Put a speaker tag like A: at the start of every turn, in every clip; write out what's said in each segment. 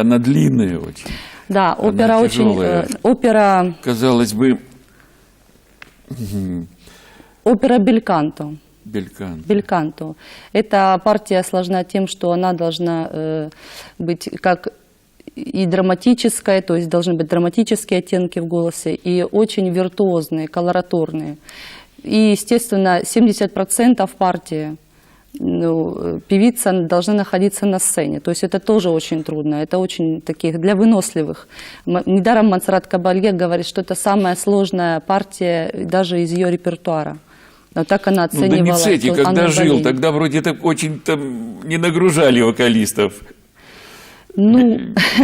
A: она длинная очень.
B: Да,
A: Она
B: опера очень...
A: тяжелая.
B: э, Опера,
A: Казалось бы,
B: опера Бельканто.
A: белькан.
B: Бельканто. Эта партия сложна тем, что она должна э, быть как и драматическая, то есть должны быть драматические оттенки в голосе, и очень виртуозные, колоратурные. И, естественно, 70% партии ну, э, певица должна находиться на сцене. То есть это тоже очень трудно. Это очень таких для выносливых. Недаром Монсеррат Кабалье говорит, что это самая сложная партия даже из ее репертуара. Но так она
A: Ну,
B: оценивала.
A: Доницетти,
B: Анну
A: когда жил,
B: Болейн.
A: тогда вроде так очень там не нагружали вокалистов.
B: Ну,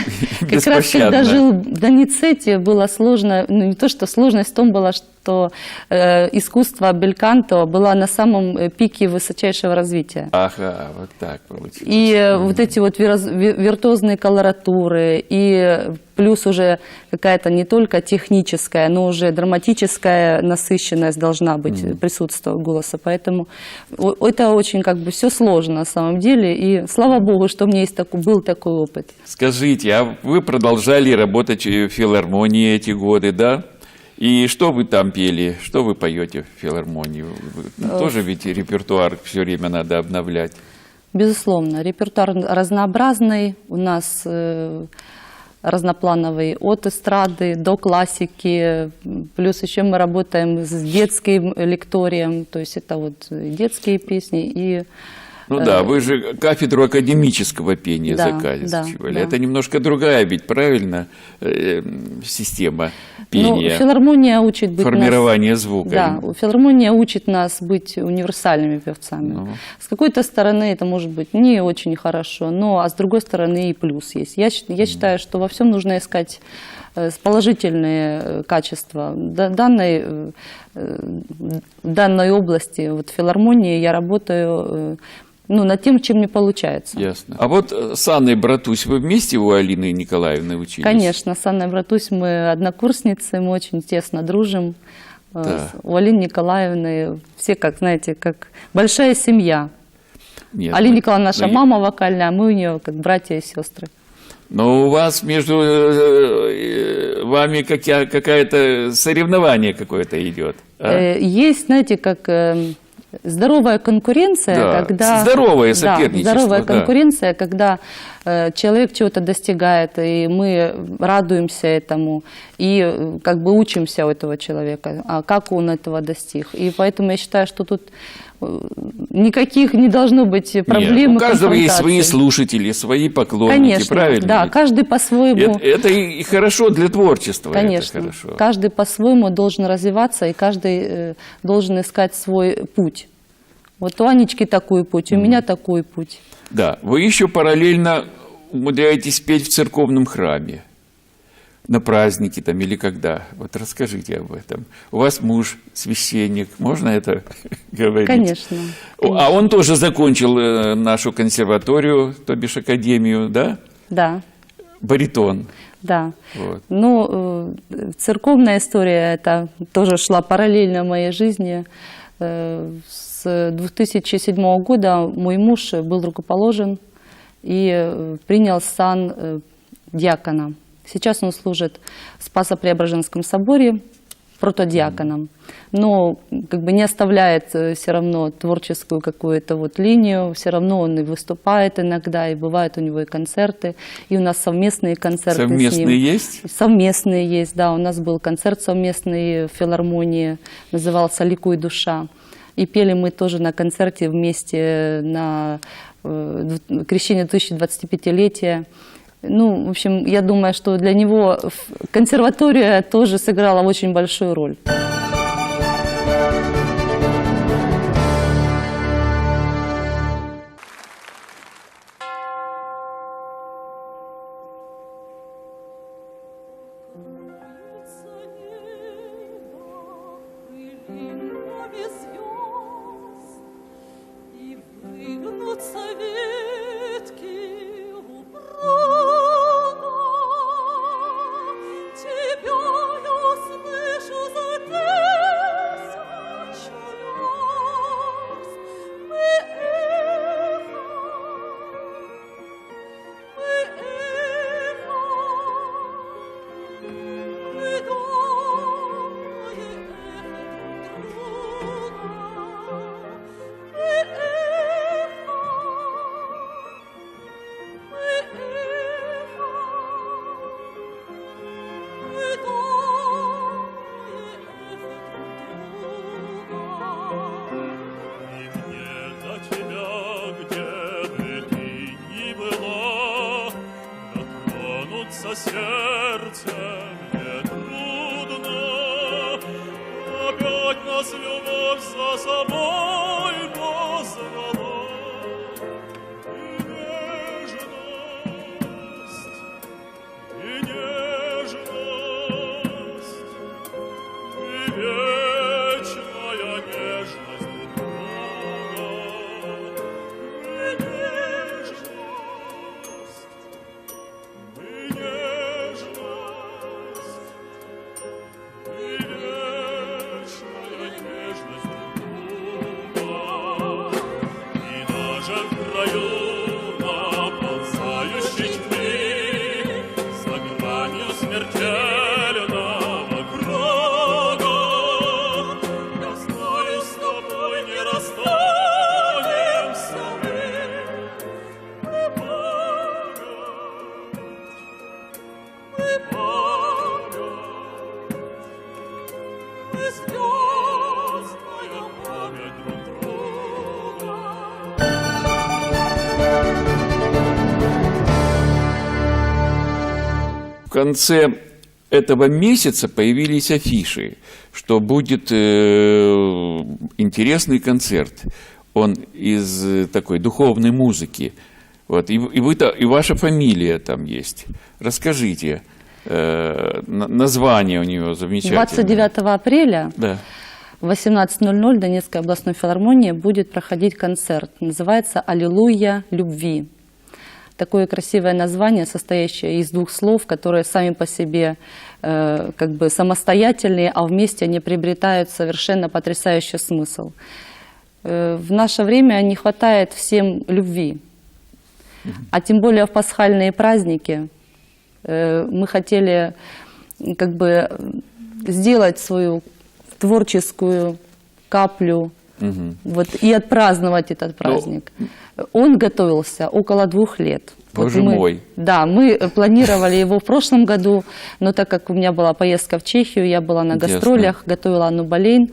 B: как раз когда жил Доницетти, было сложно, ну не то, что сложность в том была, что э, искусство бельканто было на самом э, пике высочайшего развития.
A: Ага, вот так получилось.
B: И э, вот эти вот вираз- ви- виртуозные колоратуры, и плюс уже какая-то не только техническая, но уже драматическая насыщенность должна быть, э, присутствовать голоса. Поэтому это очень как бы все сложно на самом деле. И слава богу, что у меня есть такой, был такой опыт.
A: Скажите, а вы продолжали работать в филармонии эти годы, да? И что вы там пели? Что вы поете в филармонии? Вы- ну, тоже ведь репертуар все время надо обновлять.
B: Безусловно, репертуар разнообразный. У нас э, разноплановый от эстрады до классики. Плюс еще мы работаем с детским лекторием. То есть это вот детские песни и
A: Ну да, вы же кафедру академического пения
B: Да,
A: заканчивали.
B: да, да.
A: Это немножко другая ведь, правильно, э, система
B: ну,
A: пения,
B: филармония учит быть нас-
A: формирования звука.
B: Да, филармония учит нас быть универсальными певцами.
A: Ну.
B: С какой-то стороны это может быть не очень хорошо, но а с другой стороны и плюс есть. Я, я считаю, что во всем нужно искать э, положительные э, качества. Да- Данной, данной области, вот в филармонии я работаю ну, над тем, чем мне получается.
A: Ясно. А вот э, с Анной Братусь вы вместе у Алины Николаевны учились?
B: Конечно, с Анной Братусь мы однокурсницы, мы очень тесно дружим. Э,
A: Да.
B: У Алины Николаевны все, как знаете, как большая семья.
A: Нет,
B: Алина
A: ну,
B: Николаевна наша
A: ну,
B: мама вокальная, а мы у нее как братья и сестры.
A: Но у вас между э, вами какое-то соревнование какое-то идет. а?
B: Есть, знаете, как э, здоровая конкуренция,
A: Да,
B: когда...
A: здоровое
B: Да,
A: соперничество,
B: здоровая
A: да.
B: конкуренция, когда человек чего-то достигает, и мы радуемся этому, и э, как бы учимся у этого человека, а как он этого достиг. И поэтому я считаю, что тут э, никаких не должно быть проблем.
A: Нет, у каждого есть свои слушатели, свои поклонники,
B: Конечно,
A: правильно?
B: да,
A: ведь?
B: каждый по-своему.
A: Это, это и хорошо для творчества.
B: Конечно.
A: хорошо.
B: Каждый по-своему должен развиваться, и каждый э, должен искать свой путь. Вот у Анечки такой путь, у меня такой путь.
A: Да, вы еще параллельно умудряетесь петь в церковном храме. На праздники там или когда. Вот расскажите об этом. У вас муж священник, можно это говорить?
B: Конечно.
A: О, А он тоже закончил э, нашу консерваторию, то бишь академию, да?
B: Да,
A: Баритон.
B: да.
A: Вот.
B: Ну, э, церковная история, это тоже шла параллельно моей жизни. Э, С 2007 года мой муж был рукоположен и э, принял сан э, диакона. Сейчас он служит в Спасо-Преображенском соборе протодиаконом, но как бы не оставляет все равно творческую какую-то вот линию, все равно он и выступает иногда, и бывают у него и концерты, и у нас совместные концерты с ним.
A: Совместные есть?
B: Совместные есть, да. У нас был концерт совместный в филармонии, назывался «Ликуй душа». И пели мы тоже на концерте вместе на э, крещение 2025-летия. Ну, в общем, я думаю, что для него консерватория тоже сыграла очень большую роль.
C: Опять нас любовь за собой
A: конце этого месяца появились афиши, что будет э, интересный концерт. Он из э, такой духовной музыки. Вот, и, и, вы, и ваша фамилия там есть. Расскажите. э, на- название у него замечательное.
B: 29 апреля
A: Да.
B: в 18.00 в Донецкой областной филармонии будет проходить концерт. Называется «Аллилуйя любви». Такое красивое название, состоящее из двух слов, которые сами по себе э, как бы самостоятельные, а вместе они приобретают совершенно потрясающий смысл. Э, в наше время не хватает всем любви, а тем более в пасхальные праздники э, мы хотели как бы сделать свою творческую каплю вот, и отпраздновать этот праздник. Он готовился около двух лет.
A: Боже
B: мы,
A: мой.
B: Да, мы планировали его в прошлом году, но так как у меня была поездка в Чехию, я была на
A: Ясно.
B: гастролях, готовила Анну Болейн,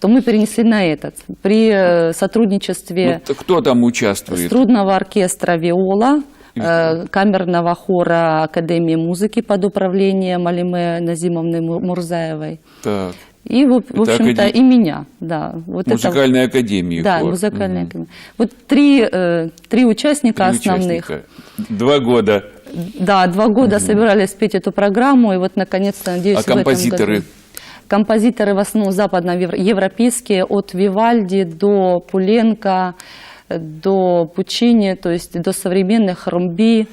B: то мы перенесли на этот. При э, сотрудничестве
A: Ну, кто там участвует?
B: струнного оркестра «Виола», э, камерного хора Академии музыки под управлением Алиме Назимовны Му- Мурзаевой.
A: Так.
B: И, в, в
A: Это
B: общем-то,
A: акаде-
B: и меня. Да, вот это-
A: Музыкальная академия.
B: да,
A: хор.
B: музыкальная академия. Вот три, э, три участника
A: Три
B: основных.
A: участника. Два года.
B: Да, два года собирались петь эту программу, и вот наконец-то, надеюсь,
A: А композиторы?
B: Композиторы в основном западноевропейские, от Вивальди до Пуленко, до Пучини, то есть до современных Ромби.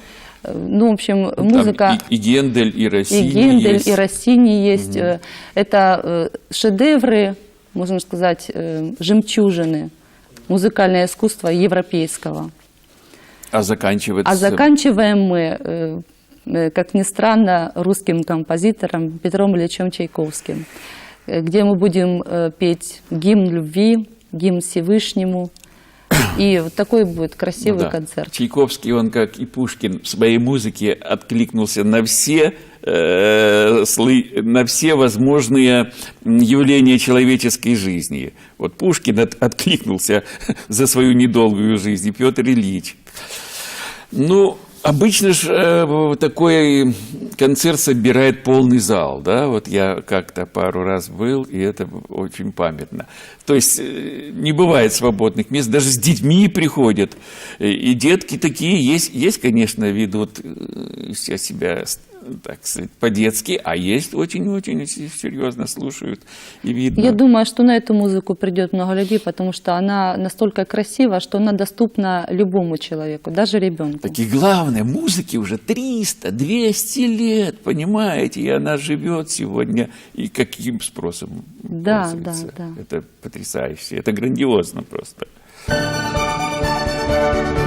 B: Ну, в общем,
A: Там
B: музыка...
A: и, и Гендель, и
B: И
A: Россини
B: Гендель,
A: есть.
B: и Россини есть. Э, Это э, шедевры, можно сказать, э, жемчужины музыкальное искусство европейского.
A: А заканчивается...
B: А заканчиваем мы, как ни странно, русским композитором Петром Ильичем Чайковским, где мы будем петь гимн любви, гимн Всевышнему. И вот такой будет красивый
A: Ну да.
B: концерт.
A: Чайковский, он, как и Пушкин, в своей музыке откликнулся на все, э, на все возможные явления человеческой жизни. Вот Пушкин от- откликнулся за свою недолгую жизнь, и Петр Ильич. Ну, обычно же такой концерт собирает полный зал, да, вот я как-то пару раз был, и это очень памятно. То есть э, не бывает свободных мест, даже с детьми приходят, Э, и детки такие есть, есть, конечно, ведут э, себя, так сказать, по-детски, а есть очень-очень серьезно слушают, и видно.
B: Я думаю, что на эту музыку придет много людей, потому что она настолько красива, что она доступна любому человеку, даже ребенку.
A: Так и главное, музыке уже 300, 200 лет, понимаете, и она живет сегодня, и каким спросом
B: Да,
A: пользуется.
B: да, да.
A: Это потрясающе, это грандиозно просто.
D: Thank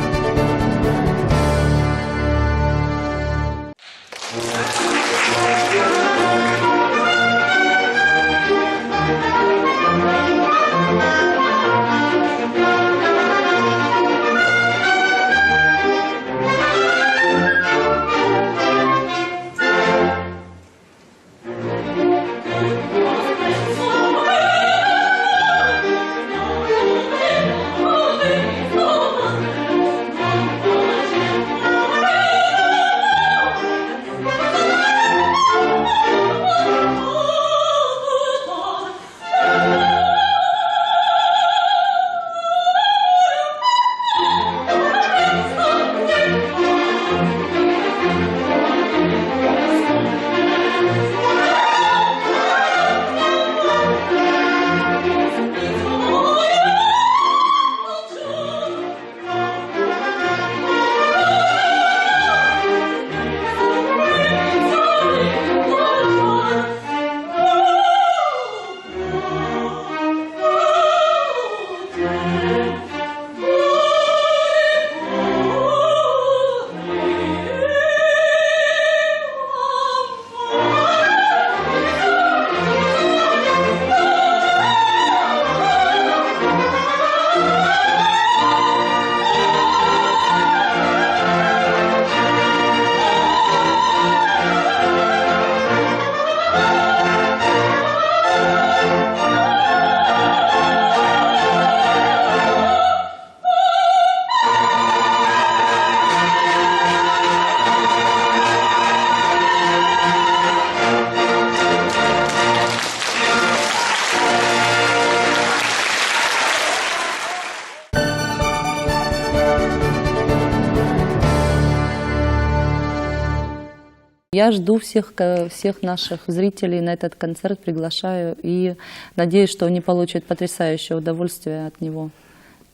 B: Я жду всех, ка- всех наших зрителей на этот концерт, приглашаю и надеюсь, что они получат потрясающее удовольствие от него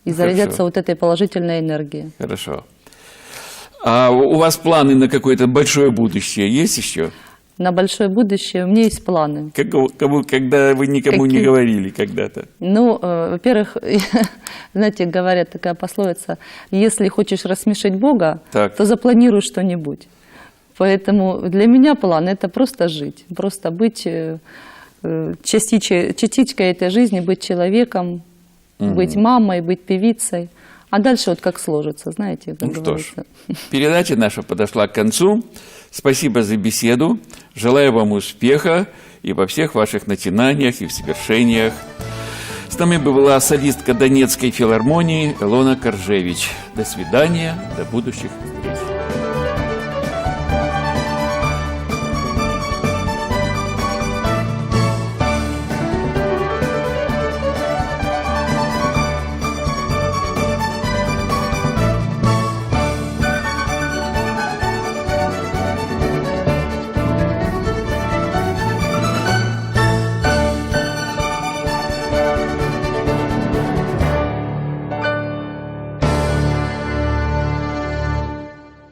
B: и зарядятся
A: хорошо.
B: вот этой положительной энергией.
A: Хорошо. А у вас планы на какое-то большое будущее есть еще?
B: На большое будущее у меня есть планы.
A: Как, кому- когда вы никому не
B: Какие?
A: говорили когда-то?
B: Ну, э, во-первых, знаете, говорят такая пословица, если хочешь рассмешить Бога,
A: Так.
B: то запланируй что-нибудь. Поэтому для меня план – это просто жить, просто быть э, э, частичкой, частичкой этой жизни, быть человеком, быть мамой, быть певицей. А дальше вот как сложится, знаете, как
A: Ну что ж,
B: говорится.
A: передача наша подошла к концу. Спасибо за беседу. Желаю вам успеха и во всех ваших начинаниях и в свершениях. С нами была солистка Донецкой филармонии Илона Коржевич. До свидания, до будущих встреч.